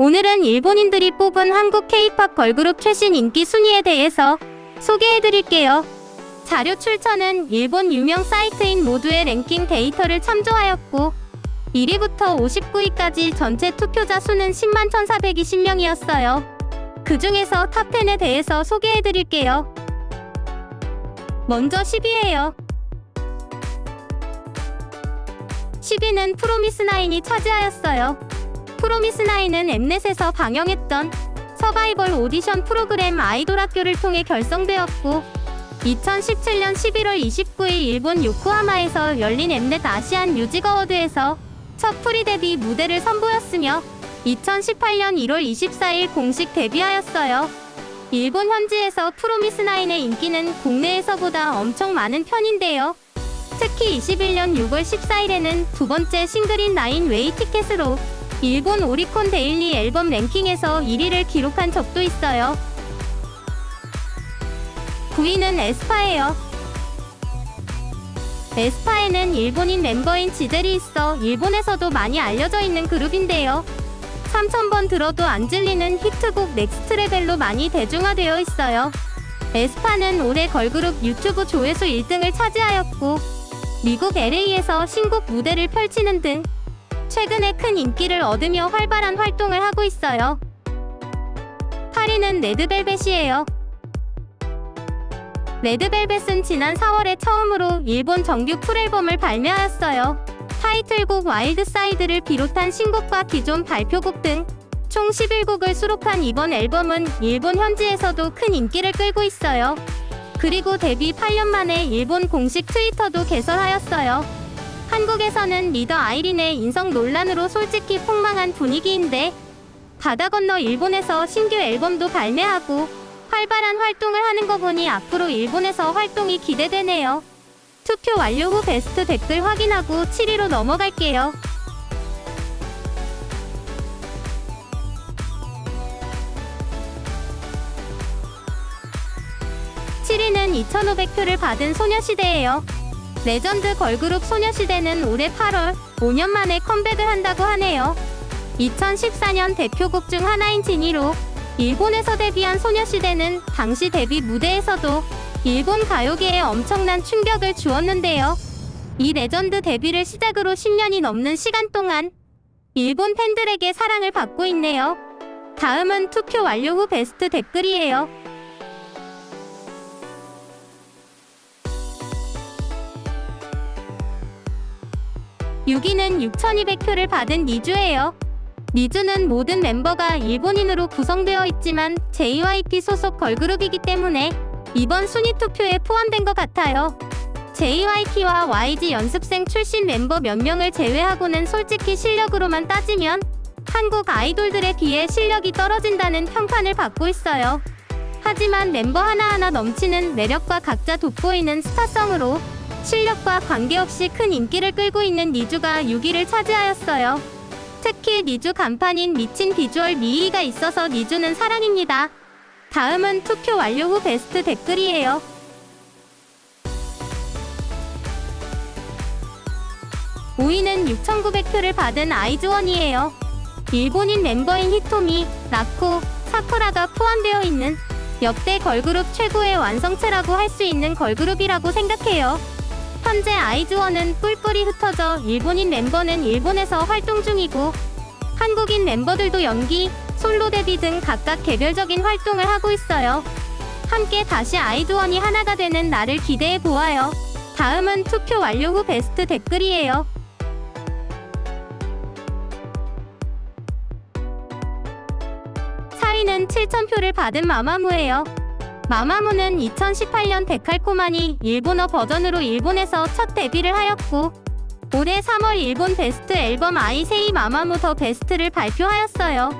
오늘은 일본인들이 뽑은 한국 K-팝 걸그룹 최신 인기 순위에 대해서 소개해드릴게요. 자료 출처는 일본 유명 사이트인 모두의 랭킹 데이터를 참조하였고 1위부터 59위까지 전체 투표자 수는 10만 1420명이었어요. 그 중에서 탑10에 대해서 소개해드릴게요. 먼저 10위예요. 10위는 프로미스나인이 차지하였어요. 프로미스나인은 엠넷에서 방영했던 서바이벌 오디션 프로그램 아이돌 학교를 통해 결성되었고 2017년 11월 29일 일본 요코하마에서 열린 엠넷 아시안 뮤직 어워드에서 첫 프리 데뷔 무대를 선보였으며 2018년 1월 24일 공식 데뷔하였어요. 일본 현지에서 프로미스나인의 인기는 국내에서보다 엄청 많은 편인데요. 특히 21년 6월 14일에는 두 번째 싱글인 나인 웨이 티켓으로 일본 오리콘 데일리 앨범 랭킹에서 1위를 기록한 적도 있어요. 9위는 에스파예요. 에스파에는 일본인 멤버인 지젤이 있어 일본에서도 많이 알려져 있는 그룹인데요. 3000번 들어도 안 질리는 히트곡 넥스트 레벨로 많이 대중화되어 있어요. 에스파는 올해 걸그룹 유튜브 조회수 1등을 차지하였고 미국 LA에서 신곡 무대를 펼치는 등 최근에 큰 인기를 얻으며 활발한 활동을 하고 있어요. 8위는 레드벨벳이에요. 레드벨벳은 지난 4월에 처음으로 일본 정규 풀앨범을 발매하였어요. 타이틀곡 와일드 사이드를 비롯한 신곡과 기존 발표곡 등 총 11곡을 수록한 이번 앨범은 일본 현지에서도 큰 인기를 끌고 있어요. 그리고 데뷔 8년 만에 일본 공식 트위터도 개설하였어요. 한국에서는 리더 아이린의 인성 논란으로 솔직히 폭망한 분위기인데 바다 건너 일본에서 신규 앨범도 발매하고 활발한 활동을 하는 거 보니 앞으로 일본에서 활동이 기대되네요. 투표 완료 후 베스트 댓글 확인하고 7위로 넘어갈게요. 칠위는 2,500표를 받은 소녀시대예요. 레전드 걸그룹 소녀시대는 올해 8월 5년 만에 컴백을 한다고 하네요. 2014년 대표곡 중 하나인 지니로 일본에서 데뷔한 소녀시대는 당시 데뷔 무대에서도 일본 가요계에 엄청난 충격을 주었는데요. 이 레전드 데뷔를 시작으로 10년이 넘는 시간 동안 일본 팬들에게 사랑을 받고 있네요. 다음은 투표 완료 후 베스트 댓글이에요. 6위는 6,200표를 받은 니주예요. 니주는 모든 멤버가 일본인으로 구성되어 있지만 JYP 소속 걸그룹이기 때문에 이번 순위 투표에 포함된 것 같아요. JYP와 YG 연습생 출신 멤버 몇 명을 제외하고는 솔직히 실력으로만 따지면 한국 아이돌들에 비해 실력이 떨어진다는 평판을 받고 있어요. 하지만 멤버 하나하나 넘치는 매력과 각자 돋보이는 스타성으로 실력과 관계없이 큰 인기를 끌고 있는 니주가 6위를 차지하였어요. 특히 니주 간판인 미친 비주얼 미이가 있어서 니주는 사랑입니다. 다음은 투표 완료 후 베스트 댓글이에요. 오위는 6,900표를 받은 아이즈원이에요. 일본인 멤버인 히토미, 라코, 사쿠라가 포함되어 있는 역대 걸그룹 최고의 완성체라고 할 수 있는 걸그룹이라고 생각해요. 현재 아이즈원은 뿔뿔이 흩어져 일본인 멤버는 일본에서 활동 중이고 한국인 멤버들도 연기, 솔로 데뷔 등 각각 개별적인 활동을 하고 있어요. 함께 다시 아이즈원이 하나가 되는 날을 기대해 보아요. 다음은 투표 완료 후 베스트 댓글이에요. 7,000표를 받은 마마무예요. 마마무는 2018년 데칼코마니 일본어 버전으로 일본에서 첫 데뷔를 하였고 올해 3월 일본 베스트 앨범 아이세이 마마무 더 베스트를 발표하였어요.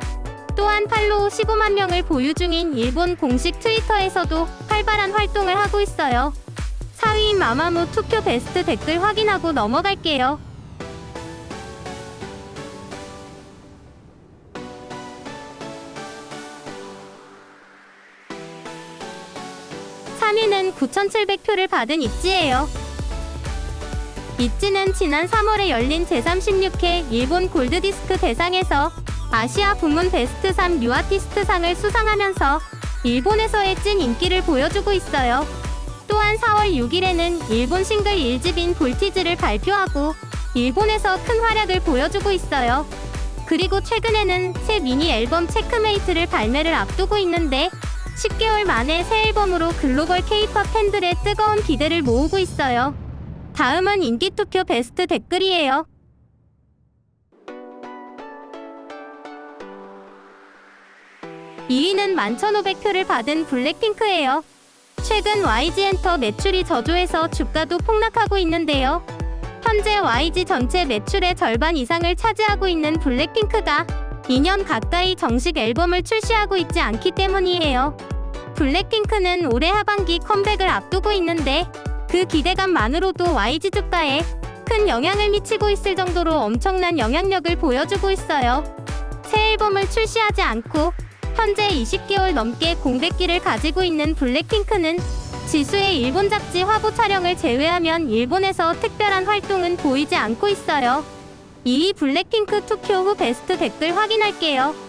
또한 팔로우 15만 명을 보유 중인 일본 공식 트위터에서도 활발한 활동을 하고 있어요. 4위 마마무 투표 베스트 댓글 확인하고 넘어갈게요. 3위는 9,700표를 받은 있지예요. 있지는 지난 3월에 열린 제36회 일본 골드디스크 대상에서 아시아 부문 베스트 3 뉴아티스트상을 수상하면서 일본에서의 찐 인기를 보여주고 있어요. 또한 4월 6일에는 일본 싱글 1집인 볼티즈를 발표하고 일본에서 큰 활약을 보여주고 있어요. 그리고 최근에는 새 미니 앨범 체크메이트를 발매를 앞두고 있는데 10개월 만에 새 앨범으로 글로벌 K-팝 팬들의 뜨거운 기대를 모으고 있어요. 다음은 인기 투표 베스트 댓글이에요. (2위는) 11,500표를 받은 블랙핑크예요. 최근 YG 엔터 매출이 저조해서 주가도 폭락하고 있는데요. 현재 YG 전체 매출의 절반 이상을 차지하고 있는 블랙핑크가 2년 가까이 정식 앨범을 출시하고 있지 않기 때문이에요. 블랙핑크는 올해 하반기 컴백을 앞두고 있는데 그 기대감만으로도 YG 주가에 큰 영향을 미치고 있을 정도로 엄청난 영향력을 보여주고 있어요. 새 앨범을 출시하지 않고 현재 20개월 넘게 공백기를 가지고 있는 블랙핑크는 지수의 일본 잡지 화보 촬영을 제외하면 일본에서 특별한 활동은 보이지 않고 있어요. 2위 블랙핑크 투표 후 베스트 댓글 확인할게요.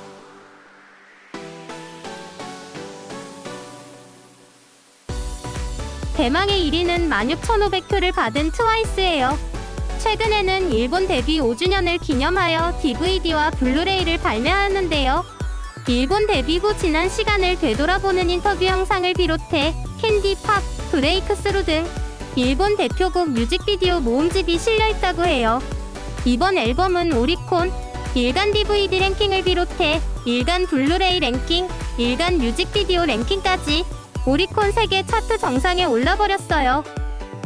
대망의 1위는 16,500표를 받은 트와이스예요. 최근에는 일본 데뷔 5주년을 기념하여 DVD와 블루레이를 발매하는데요. 일본 데뷔 후 지난 시간을 되돌아보는 인터뷰 영상을 비롯해 캔디, 팝, 브레이크 스루 등 일본 대표곡 뮤직비디오 모음집이 실려있다고 해요. 이번 앨범은 오리콘, 일간 DVD 랭킹을 비롯해 일간 블루레이 랭킹, 일간 뮤직비디오 랭킹까지 오리콘 세계 차트 정상에 올라버렸어요.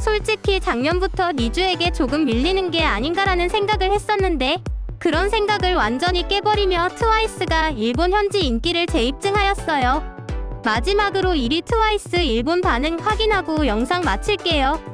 솔직히 작년부터 니주에게 조금 밀리는 게 아닌가라는 생각을 했었는데 그런 생각을 완전히 깨버리며 트와이스가 일본 현지 인기를 재입증하였어요. 마지막으로 1위 트와이스 일본 반응 확인하고 영상 마칠게요.